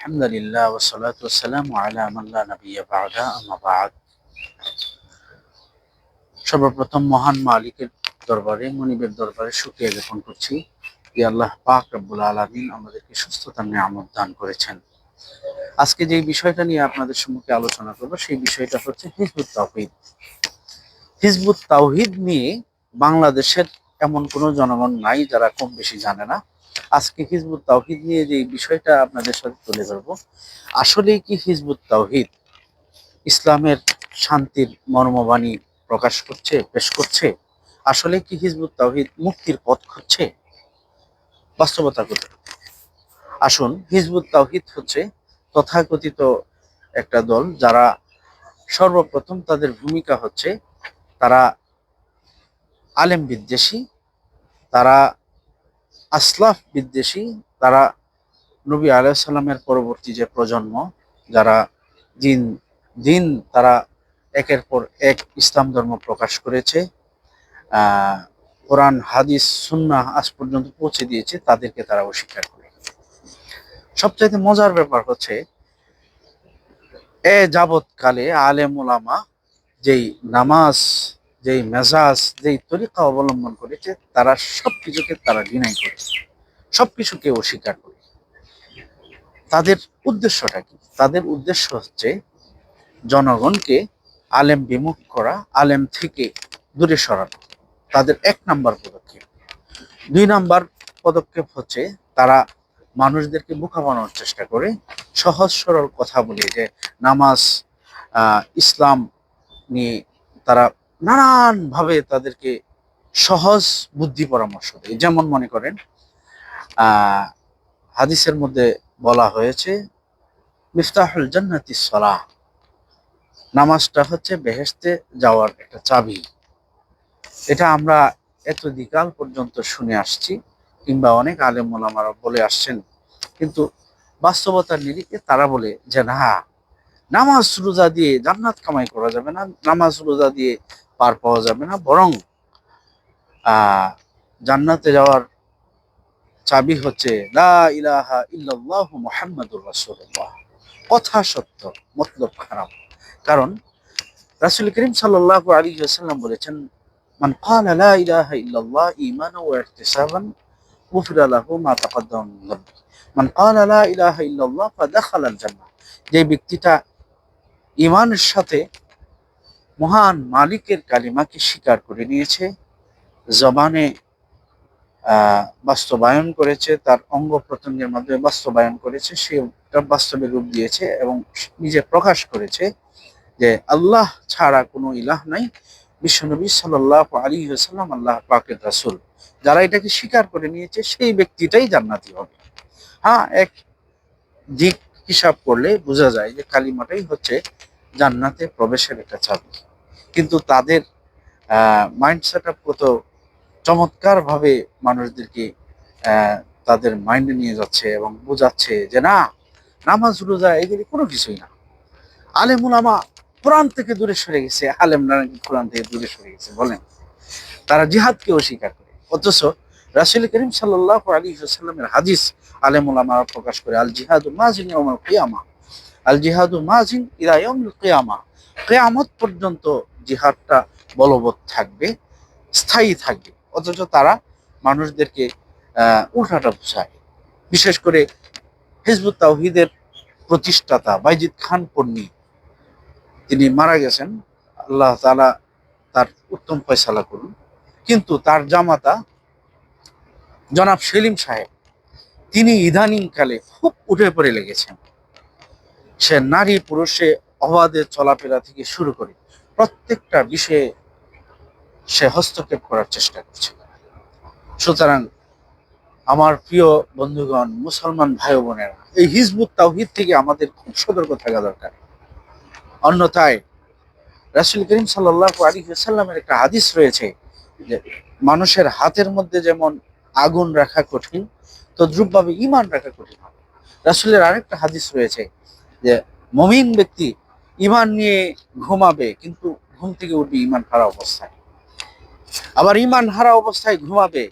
আলহামদুলিল্লাহ ওসলাত ওসালাম আলা আমাল্লা নবিয়া বাদা আমাবাদ সর্বপ্রথম মহান মালিকের দরবারে, মনিবের দরবারে শুক্রিয়া জ্ঞাপন করছি। যে আল্লাহ পাক রব্বুল আলমিন আমাদেরকে সুস্থতার নিয়ামত দান করেছেন। আজকে যে বিষয়টা নিয়ে আপনাদের সম্মুখে আলোচনা করব, সেই বিষয়টা হচ্ছে হিজবুত তাওহিদ। হিজবুত তাওহিদ নিয়ে বাংলাদেশের এমন কোনো জনগণ নাই যারা কম বেশি জানে না। আজকে হিজবুত তাওহিদ নিয়ে যে বিষয়টা আপনাদের সাথে তুলে ধরবো আসলে কি হিজবুত তাওহিদ ইসলামের শান্তির মর্মবাণী প্রকাশ করছে, পেশ করছে? আসলে কি হিজবুত তাওহীদ মুক্তির পথ খুঁজছে? বাস্তবতা কত? আসুন, হিজবুত তাওহীদ হচ্ছে তথাকথিত একটা দল যারা সর্বপ্রথম তাদের ভূমিকা হচ্ছে তারা আলেম বিদ্বেষী তারা আসলাফ বিদ্বেষী, তারা নবী আলাইসাল্লামের পরবর্তী যে প্রজন্ম, যারা দিন দিন তারা একের পর এক ইসলাম ধর্ম প্রকাশ করেছে কোরআন, হাদিস সুন্না আজ পর্যন্ত পৌঁছে দিয়েছে, তাদেরকে তারা অস্বীকার করে। সবচাইতে মজার ব্যাপার হচ্ছে, এ যাবৎকালে আলেম ওলামা যেই নামাজ যেই মেজাজ, যেই তরিকা অবলম্বন করেছে, তারা সবকিছুকে তারা ডিনাই করে সবকিছুকে অস্বীকার করে তাদের উদ্দেশ্যটা কি? তাদের উদ্দেশ্য হচ্ছে জনগণকে আলেম বিমুখ করা, আলেম থেকে দূরে সরানো। তাদের এক নাম্বার পদক্ষেপ। দুই নাম্বার পদক্ষেপ হচ্ছে তারা মানুষদেরকে বোকা বানানোর চেষ্টা করে, সহজ সরল কথা বলে যে নামাজ ইসলাম নিয়ে তারা নানান ভাবে তাদেরকে সহজ বুদ্ধি পরামর্শ দেয়। যেমন মনে করেন হাদিসের মধ্যে বলা হয়েছে, মিফতাহুল জান্নাতি সলাহ নামাজটা হচ্ছে বেহেস্তে যাওয়ার একটা চাবি। এটা আমরা এত দিকাল পর্যন্ত শুনে আসছি, কিংবা অনেক আলেম ওলামারা বলে আসছেন, কিন্তু বাস্তবতার নিরিখে তারা বলে যে, না, নামাজ রোজা দিয়ে জান্নাত কামাই করা যাবে না। নামাজ রোজা দিয়ে পার পাওয়া যাবে না, বরং জান্নাতে যাওয়ার চাবি হচ্ছে কথা সত্য, মতলব খারাপ। কারণ, রাসূল করিম সাল্লাল্লাহু আলাইহি বলেছেন, মান যে ব্যক্তিটা ঈমানের সাথে মহান মালিকের কালিমাকে স্বীকার করে নিয়েছে, জবানে বাস্তবায়ন করেছে, তার অঙ্গ প্রত্যঙ্গের মাধ্যমে বাস্তবায়ন করেছে সেটা বাস্তবে রূপ দিয়েছে এবং নিজে প্রকাশ করেছে যে আল্লাহ ছাড়া কোনো ইলাহ নাই। বিশ্বনবী সাল্লাহ আলী সাল্লাম আল্লাহ পাকের রাসুল। যারা এটাকে স্বীকার করে নিয়েছে, সেই ব্যক্তিটাই জান্নাতি হবে। হ্যাঁ এক দিক হিসাব করলে বোঝা যায় যে কালিমাটাই হচ্ছে জান্নাতে প্রবেশের একটা চাবি। কিন্তু তাদের মাইন্ড সেট আপ কত চমৎকার ভাবে মানুষদেরকে তাদের মাইন্ডে নিয়ে যাচ্ছে এবং বোঝাচ্ছে যে না, নামাজ, রোজা এগুলি কোনো কিছুই না। আলেম উলামা কোরআন থেকে দূরে সরে গেছে। আলেম নাকি কোরআন থেকে দূরে সরে গেছে, বলেন। তারা জিহাদকে অস্বীকার করে। অথচ রাসুল করিম সাল্লাহ আলী সাল্লামের হাদিস আলেম উলামারা প্রকাশ করে আল জিহাদু মাজিন কিয়ামা। আল জিহাদু মাজিন ইয়াউমিল কিয়ামা। কিয়ামত পর্যন্ত জিহাদটা বলবৎ থাকবে, স্থায়ী থাকবে। অথচ তারা মানুষদেরকে উল্টাটা বোঝায়। বিশেষ করে হিজবুত তাওহিদের প্রতিষ্ঠাতা বাইজিদ খান পন্নী, তিনি মারা গেছেন। আল্লাহ তাআলা তার উত্তম ফয়সালা করুন। কিন্তু তার জামাতা জনাব সেলিম সাহেব, তিনি ইদানিংকালে খুব উঠে পড়ে লেগেছেন। সে নারী পুরুষে অবাধে চলাফেরা থেকে শুরু করে প্রত্যেকটা বিষয়ে সে হস্তক্ষেপ করার চেষ্টা করছে। সুতরাং আমার প্রিয় বন্ধুগণ, মুসলমান ভাই বোনেরা, এই হিজবুত তাওহিদ থেকে আমাদের খুব সতর্ক থাকা দরকার। অন্যথায় রাসুল করিম সাল্লাহ আলী সাল্লামের একটা হাদিস রয়েছে যে, মানুষের হাতের মধ্যে যেমন আগুন রাখা কঠিন, তদ্রুপভাবে ইমান রাখা কঠিন রাসুলের আরেকটা হাদিস রয়েছে যে, মমিন ব্যক্তি ইমান নিয়ে ঘুমাবে, কিন্তু ঘুম থেকে উঠবে ইমান হারা অবস্থায়। আবার ইমান হারা অবস্থায় ঘুমাবে,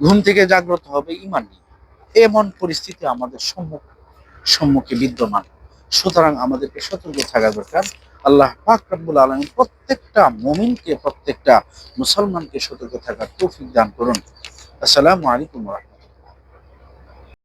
ঘুম থেকে জাগ্রত হবে ইমান নিয়ে। এমন পরিস্থিতি আমাদের সম্মুখ সম্মুখে বিদ্যমান। সুতরাং আমাদেরকে সতর্ক থাকা দরকার। আল্লাহ পাক রব্বুল আলমী প্রত্যেকটা মুমিনকে, প্রত্যেকটা মুসলমানকে সতর্ক থাকার তৌফিক দান করুন। আসসালামু আলাইকুম রহমতুল্লাহ।